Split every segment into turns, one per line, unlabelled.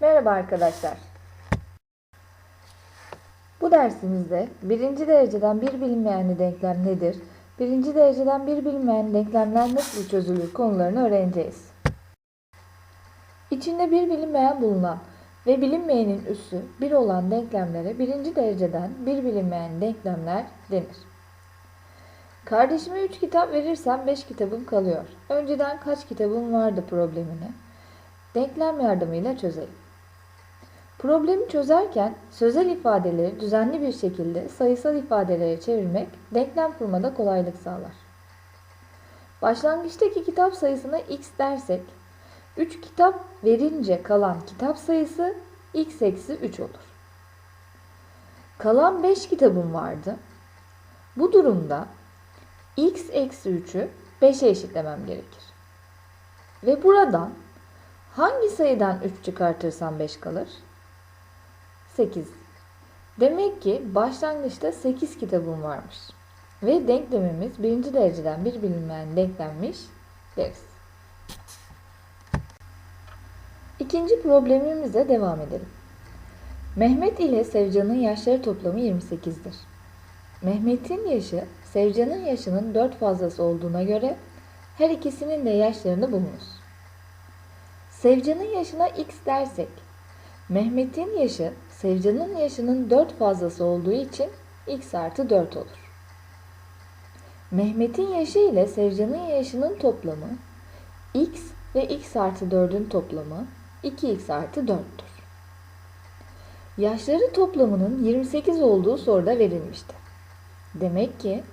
Merhaba arkadaşlar. Bu dersimizde birinci dereceden bir bilinmeyenli denklem nedir? Birinci dereceden bir bilinmeyen denklemler nasıl çözülür konularını öğreneceğiz. İçinde bir bilinmeyen bulunan ve bilinmeyenin üssü bir olan denklemlere birinci dereceden bir bilinmeyen denklemler denir. Kardeşime 3 kitap verirsem 5 kitabım kalıyor. Önceden kaç kitabım vardı problemini denklem yardımıyla çözelim. Problemi çözerken sözel ifadeleri düzenli bir şekilde sayısal ifadelere çevirmek denklem kurmada kolaylık sağlar. Başlangıçtaki kitap sayısına x dersek 3 kitap verince kalan kitap sayısı x eksi 3 olur. Kalan 5 kitabım vardı. Bu durumda x eksi 3'ü 5'e eşitlemem gerekir. Ve buradan hangi sayıdan 3 çıkartırsam 5 kalır? 8. Demek ki başlangıçta 8 kitabım varmış. Ve denklemimiz birinci dereceden bir bilinmeyen denklenmiş deriz. İkinci problemimize devam edelim. Mehmet ile Sevcan'ın yaşları toplamı 28'dir. Mehmet'in yaşı Sevcan'ın yaşının 4 fazlası olduğuna göre her ikisinin de yaşlarını bulunuz. Sevcan'ın yaşına x dersek, Mehmet'in yaşı Sevcan'ın yaşının 4 fazlası olduğu için x artı 4 olur. Mehmet'in yaşı ile Sevcan'ın yaşının toplamı x ve x artı 4'ün toplamı 2x artı 4'tür. Yaşları toplamının 28 olduğu soruda verilmişti. Demek ki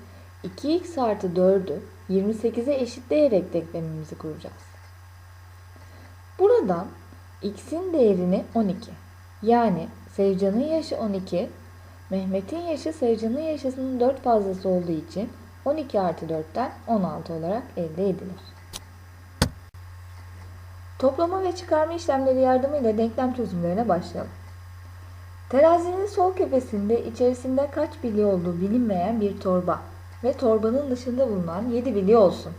2x artı 4'ü 28'e eşitleyerek denklemimizi kuracağız. Buradan x'in değerini 12. Yani Sevcan'ın yaşı 12, Mehmet'in yaşı Sevcan'ın yaşının 4 fazlası olduğu için 12 artı 4'ten 16 olarak elde edilir. Toplama ve çıkarma işlemleri yardımıyla denklem çözümlerine başlayalım. Terazinin sol kefesinde içerisinde kaç bilye olduğu bilinmeyen bir torba ve torbanın dışında bulunan 7 bilye olsun.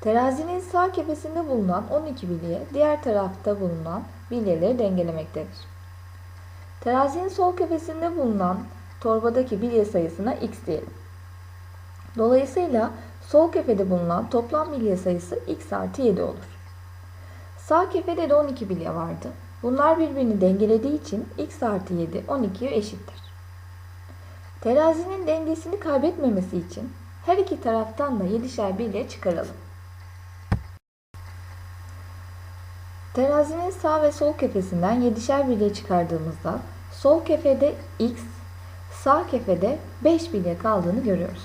Terazinin sağ kefesinde bulunan 12 bilye diğer tarafta bulunan bilyeleri dengelemektedir. Terazinin sol kefesinde bulunan torbadaki bilye sayısına x diyelim. Dolayısıyla sol kefede bulunan toplam bilye sayısı x artı 7 olur. Sağ kefede de 12 bilye vardı. Bunlar birbirini dengelediği için x artı 7 12'ye eşittir. Terazinin dengesini kaybetmemesi için her iki taraftan da 7'şer bilye çıkaralım. Terazinin sağ ve sol kefesinden 7'şer bilye çıkardığımızda sol kefede x, sağ kefede 5 bilye kaldığını görüyoruz.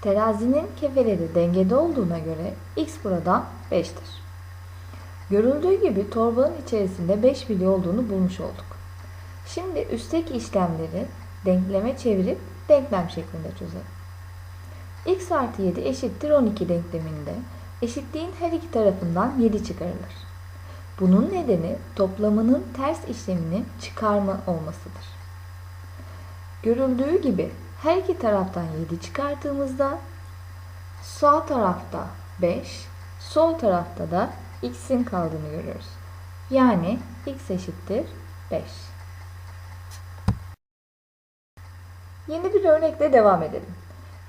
Terazinin kefeleri dengede olduğuna göre x buradan 5'tir. Görüldüğü gibi torbanın içerisinde 5 bilye olduğunu bulmuş olduk. Şimdi üstteki işlemleri denkleme çevirip denklem şeklinde çözelim. x artı 7 eşittir 12 denkleminde eşitliğin her iki tarafından 7 çıkarılır. Bunun nedeni toplamının ters işlemini çıkarma olmasıdır. Görüldüğü gibi her iki taraftan 7 çıkarttığımızda sağ tarafta 5, sol tarafta da x'in kaldığını görüyoruz. Yani x eşittir 5. Yeni bir örnekle devam edelim.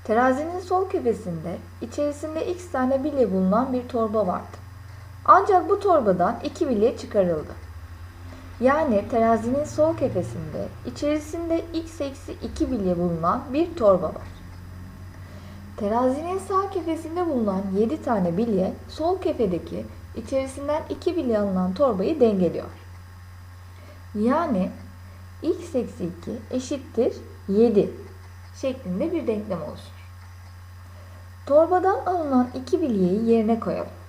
Terazinin sol kefesinde içerisinde x tane bilye bulunan bir torba vardı. Ancak bu torbadan iki bilye çıkarıldı. Yani terazinin sol kefesinde içerisinde x eksi 2 bilye bulunan bir torba var. Terazinin sağ kefesinde bulunan 7 tane bilye sol kefedeki içerisinden 2 bilye alınan torbayı dengeliyor. Yani x eksi 2 eşittir 7 şeklinde bir denklem oluşur. Torbadan alınan 2 bilyeyi yerine koyalım.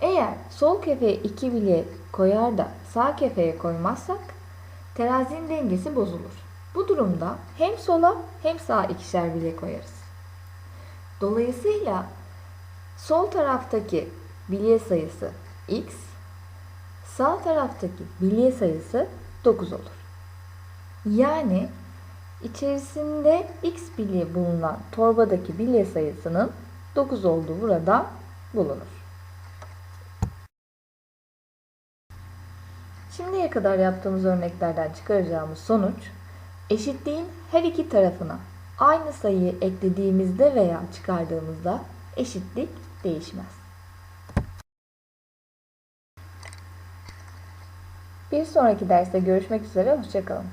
Eğer sol kefeye 2 bilye koyar da sağ kefeye koymazsak terazinin dengesi bozulur. Bu durumda hem sola hem sağa ikişer bilye koyarız. Dolayısıyla sol taraftaki bilye sayısı x, sağ taraftaki bilye sayısı 9 olur. Yani içerisinde x bilye bulunan torbadaki bilye sayısının 9 olduğu burada bulunur. Şimdiye kadar yaptığımız örneklerden çıkaracağımız sonuç, eşitliğin her iki tarafına aynı sayıyı eklediğimizde veya çıkardığımızda eşitlik değişmez. Bir sonraki derste görüşmek üzere, hoşçakalın.